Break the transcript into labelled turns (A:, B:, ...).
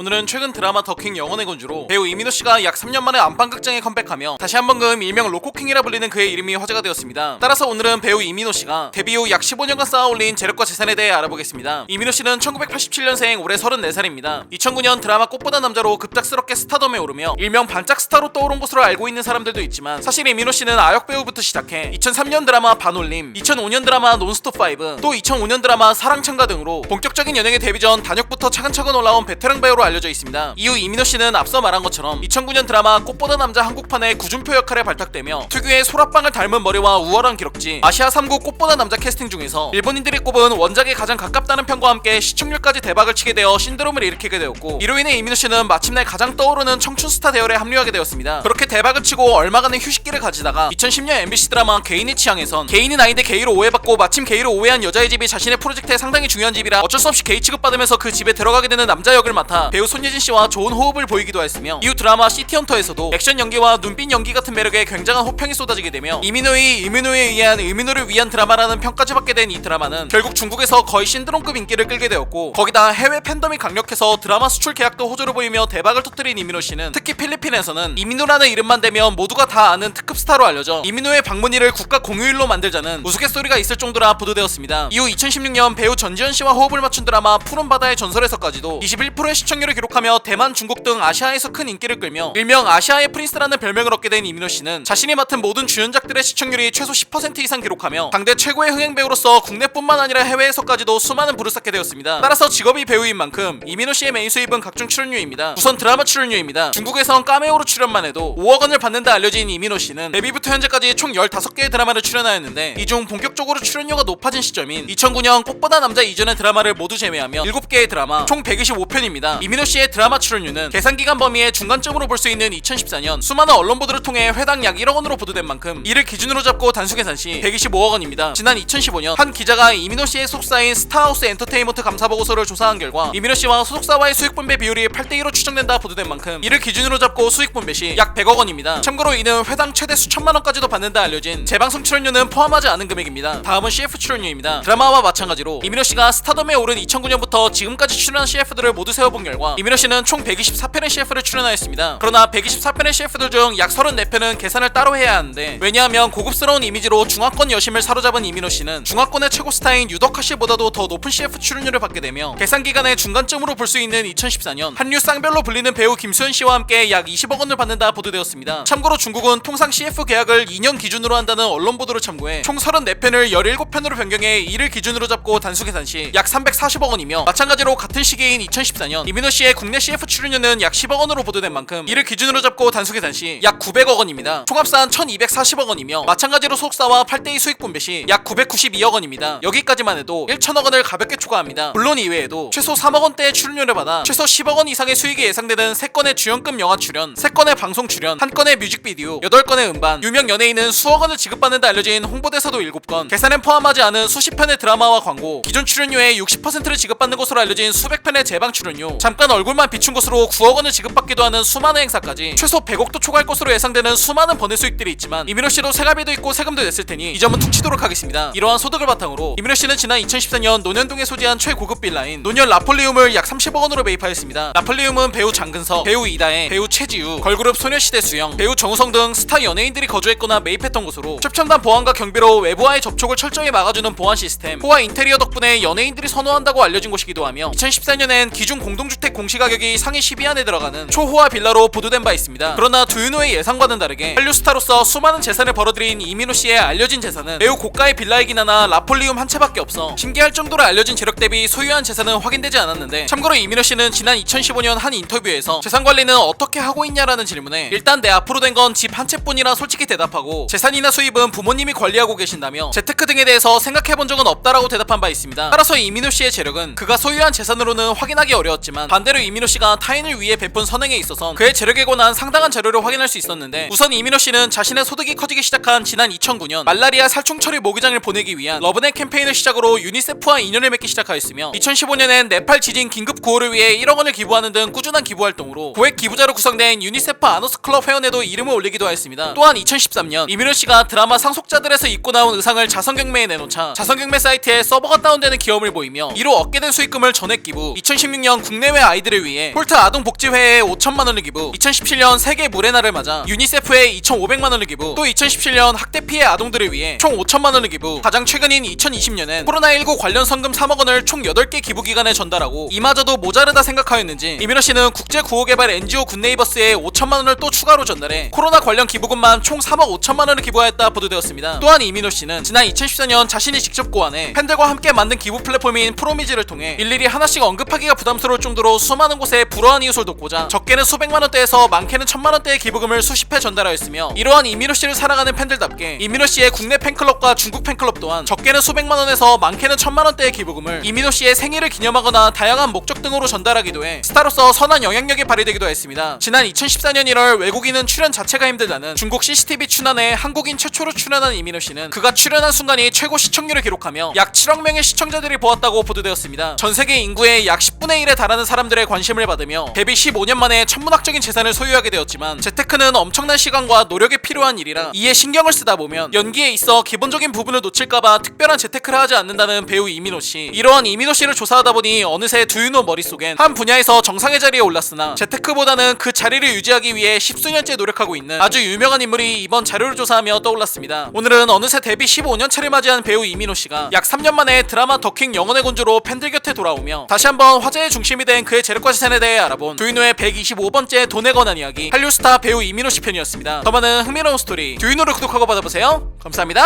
A: 오늘은 최근 드라마 더킹 영혼의 건주로 배우 이민호 씨가 약 3년 만에 안방극장에 컴백하며 다시 한 번금 일명 로코킹이라 불리는 그의 이름이 화제가 되었습니다. 따라서 오늘은 배우 이민호 씨가 데뷔 후 약 15년간 쌓아올린 재력과 재산에 대해 알아보겠습니다. 이민호 씨는 1987년생 올해 34살입니다. 2009년 드라마 꽃보다 남자로 급작스럽게 스타덤에 오르며 일명 반짝 스타로 떠오른 것으로 알고 있는 사람들도 있지만 사실 이민호 씨는 아역 배우부터 시작해 2003년 드라마 반올림, 2005년 드라마 논스톱 5, 또 2005년 드라마 사랑창가 등으로 본격적인 연예계 데뷔 전 단역부터 차근차근 올라온 베테랑 배우로 알려져 있습니다. 이후 이민호 씨는 앞서 말한 것처럼 2009년 드라마 꽃보다 남자 한국판의 구준표 역할에 발탁되며 특유의 소라빵을 닮은 머리와 우월한 기럭지 아시아 3국 꽃보다 남자 캐스팅 중에서 일본인들이 꼽은 원작에 가장 가깝다는 평과 함께 시청률까지 대박을 치게 되어 신드롬을 일으키게 되었고 이로 인해 이민호 씨는 마침내 가장 떠오르는 청춘 스타 대열에 합류하게 되었습니다. 그렇게 대박을 치고 얼마간의 휴식기를 가지다가 2010년 MBC 드라마 개인의 취향에선 개인은 아닌데 게이로 오해받고 마침 게이로 오해한 여자의 집이 자신의 프로젝트에 상당히 중요한 집이라 어쩔 수 없이 게이 취급받으면서 그 집에 들어가게 되는 남자 역을 맡아 배우 손예진 씨와 좋은 호흡을 보이기도 했으며 이후 드라마 시티헌터에서도 액션 연기와 눈빛 연기 같은 매력에 굉장한 호평이 쏟아지게 되며 이민호의 이민호에 의한 의민호를 위한 드라마라는 평까지 받게 된 이 드라마는 결국 중국에서 거의 신드롬급 인기를 끌게 되었고 거기다 해외 팬덤이 강력해서 드라마 수출 계약도 호조를 보이며 대박을 터뜨린 이민호 씨는 특히 필리핀에서는 이민호라는 이름만 대면 모두가 다 아는 특급 스타로 알려져 이민호의 방문일을 국가 공휴일로 만들자는 우스갯소리가 있을 정도라 보도되었습니다. 이후 2016년 배우 전지현 씨와 호흡을 맞춘 드라마 푸른 바다의 전설에서까지도 21%의 시청률을 기록하며 대만, 중국 등 아시아에서 큰 인기를 끌며 일명 아시아의 프린스라는 별명을 얻게 된 이민호 씨는 자신이 맡은 모든 주연작들의 시청률이 최소 10% 이상 기록하며 당대 최고의 흥행 배우로서 국내뿐만 아니라 해외에서까지도 수많은 부를 쌓게 되었습니다. 따라서 직업이 배우인 만큼 이민호 씨의 메인 수입은 각종 출연료입니다. 우선 드라마 출연료입니다. 중국에선 까메오로 출연만 해도 5억 원을 받는다 알려진 이민호 씨는 데뷔부터 현재까지 총 15개의 드라마를 출연하였는데 이 중 본격적으로 출연료가 높아진 시점인 2009년 꽃보다 남자 이전의 드라마를 모두 제외하면 7개의 드라마 총 125편입니다. 이민호 씨의 드라마 출연료는 계산 기간 범위의 중간점으로 볼 수 있는 2014년 수많은 언론 보도를 통해 회당 약 1억 원으로 보도된 만큼 이를 기준으로 잡고 단수 계산 시 125억 원입니다. 지난 2015년 한 기자가 이민호 씨의 소속사인 스타하우스 엔터테인먼트 감사 보고서를 조사한 결과 이민호 씨와 소속사와의 수익 분배 비율이 8대 1로 추정된다 보도된 만큼 이를 기준으로 잡고 수익 분배 시 약 100억 원입니다. 참고로 이는 회당 최대 수천만 원까지도 받는다 알려진 재방송 출연료는 포함하지 않은 금액입니다. 다음은 CF 출연료입니다. 드라마와 마찬가지로 이민호 씨가 스타덤에 오른 2009년부터 지금까지 출연한 CF들을 모두 세어본 결과 이민호 씨는 총 124편의 CF를 출연하였습니다. 그러나 124편의 CF들 중 약 34편은 계산을 따로 해야 하는데 왜냐하면 고급스러운 이미지로 중화권 여심을 사로잡은 이민호 씨는 중화권의 최고 스타인 유덕화 씨보다도 더 높은 CF 출연료를 받게 되며 계산 기간의 중간점으로 볼 수 있는 2014년 한류 쌍별로 불리는 배우 김수현 씨와 함께 약 20억 원을 받는다 보도되었습니다. 참고로 중국은 통상 CF 계약을 2년 기준으로 한다는 언론 보도를 참고해 총 34편을 17편으로 변경해 이를 기준으로 잡고 단수 계산 시 약 340억 원이며 마찬가지로 같은 시기인 2014년 이민호 씨의 국내 CF 출연료는 약 10억 원으로 보도된 만큼 이를 기준으로 잡고 단수 계산 시약 900억 원입니다. 총합산 1240억 원이며 마찬가지로 소속사와 8대2 수익 분배 시 약 992억 원입니다. 여기까지만 해도 1천억 원을 가볍게 초과합니다. 물론 이외에도 최소 3억 원대의 출연료를 받아 최소 10억 원 이상의 수익이 예상되는 3건의 주연급 영화 출연, 3건의 방송 출연, 1건의 뮤직비디오, 8건의 음반, 유명 연예인은 수억 원을 지급받는다 알려진 홍보대사도 7건, 계산에 포함하지 않은 수십 편의 드라마와 광고, 기존 출연료의 60%를 지급받는 것으로 알려진 수백 편의 재방 출연료, 잠깐 얼굴만 비춘 것으로 9억 원을 지급받기도 하는 수많은 행사까지 최소 100억도 초과할 것으로 예상되는 수많은 번외 수익들이 있지만 이민호 씨도 세가비도 있고 세금도 냈을 테니 이 점은 툭 치도록 하겠습니다. 이러한 소득을 바탕으로 이민호 씨는 지난 2014년 논현동에 소재한 최고급 빌라인 논현 라폴리움을 약 30억 원으로 매입하였습니다. 라폴리움은 배우 장근석, 배우 이다혜, 배우 최지우, 걸그룹 소녀시대 수영, 배우 정우성 등 스타 연예인들이 거주했거나 매입했던 곳으로 최첨단 보안과 경비로 외부와의 접촉을 철저히 막아주는 보안 시스템, 호화 인테리어 덕분에 연예인들이 선호한다고 알려진 곳이기도 하며 2014년엔 기준 공동주택 공시가격이 상위 10위 안에 들어가는 초호화 빌라로 보도된 바 있습니다. 그러나 두윤호의 예상과는 다르게 한류 스타로서 수많은 재산을 벌어들인 이민호 씨의 알려진 재산은 매우 고가의 빌라이긴 하나 라폴리움 한 채밖에 없어 신기할 정도로 알려진 재력 대비 소유한 재산은 확인되지 않았는데 참고로 이민호 씨는 지난 2015년 한 인터뷰에서 재산 관리는 어떻게 하고 있냐라는 질문에 일단 내 앞으로 된 건 집 한 채뿐이라 솔직히 대답하고 재산이나 수입은 부모님이 관리하고 계신다며 재테크 등에 대해서 생각해 본 적은 없다라고 대답한 바 있습니다. 따라서 이민호 씨의 재력은 그가 소유한 재산으로는 확인하기 어려웠지만 반대로 이민호 씨가 타인을 위해 베푼 선행에 있어선 그의 재력에 관한 상당한 자료를 확인할 수 있었는데 우선 이민호 씨는 자신의 소득이 커지기 시작한 지난 2009년 말라리아 살충 처리 모기장을 보내기 위한 러브넷 캠페인을 시작으로 유니세프와 인연을 맺기 시작하였으며 2015년엔 네팔 지진 긴급 구호를 위해 1억 원을 기부하는 등 꾸준한 기부 활동으로 고액 기부자로 구성된 유니세프 아너스 클럽 회원에도 이름을 올리기도 하였습니다. 또한 2013년 이민호 씨가 드라마 상속자들에서 입고 나온 의상을 자선 경매에 내놓자 자선 경매 사이트에 서버가 다운되는 기염을 보이며 이로 얻게 된 수익금을 전액 기부 2016년 국내외 아이들을 위해 폴트 아동복지회에 5천만 원을 기부 2017년 세계 물의 날을 맞아 유니세프에 2,500만 원을 기부 또 2017년 학대 피해 아동들을 위해 총 5천만 원을 기부 가장 최근인 2020년엔 코로나19 관련 성금 3억 원을 총 8개 기부 기관에 전달하고 이마저도 모자르다 생각하였는지 이민호 씨는 국제 구호개발 NGO 굿네이버스에 5천만 원을 또 추가로 전달해 코로나 관련 기부금만 총 3억 5천만 원을 기부하였다 보도되었습니다. 또한 이민호 씨는 지난 2014년 자신이 직접 고안해 팬들과 함께 만든 기부 플랫폼인 프로미지를 통해 일일이 하나씩 언급하기가 부담스러울 정도로 수많은 곳에 불우한 이웃을 돕고자 적게는 수백만 원대에서 많게는 천만 원대의 기부금을 수십 회 전달하였으며 이러한 이민호 씨를 사랑하는 팬들답게 이민호 씨의 국내 팬클럽과 중국 팬클럽 또한 적게는 수백만 원에서 많게는 천만 원대의 기부금을 이민호 씨의 생일을 기념하거나 다양한 목적 등으로 전달하기도 해 스타로서 선한 영향력이 발휘되기도 했습니다. 지난 2014년 1월 외국인은 출연 자체가 힘들다는 중국 CCTV 출연에 한국인 최초로 출연한 이민호 씨는 그가 출연한 순간이 최고 시청률을 기록하며 약 7억 명의 시청자들이 보았다고 보도되었습니다. 전 세계 인구의 약 10분의 1에 달하는 사람들 의 관심을 받으며 데뷔 15년 만에 천문학적인 재산을 소유하게 되었지만 재테크는 엄청난 시간과 노력이 필요한 일이라 이에 신경을 쓰다 보면 연기에 있어 기본적인 부분을 놓칠까봐 특별한 재테크를 하지 않는다는 배우 이민호 씨. 이러한 이민호 씨를 조사하다 보니 어느새 두윤호 머릿속엔 한 분야에서 정상의 자리에 올랐으나 재테크보다는 그 자리를 유지하기 위해 십수년째 노력하고 있는 아주 유명한 인물이 이번 자료를 조사하며 떠올랐습니다. 오늘은 어느새 데뷔 15년 차를 맞이한 배우 이민호 씨가 약 3년 만에 드라마 더킹 영혼의 군주로 팬들 곁에 돌아오며 다시 한번 화제의 중심이 된 그의 재력과 재산에 대해 알아본 두윤호의 125번째 돈에 관한 이야기 한류 스타 배우 이민호 씨 편이었습니다. 더 많은 흥미로운 스토리 두윤호를 구독하고 받아보세요. 감사합니다.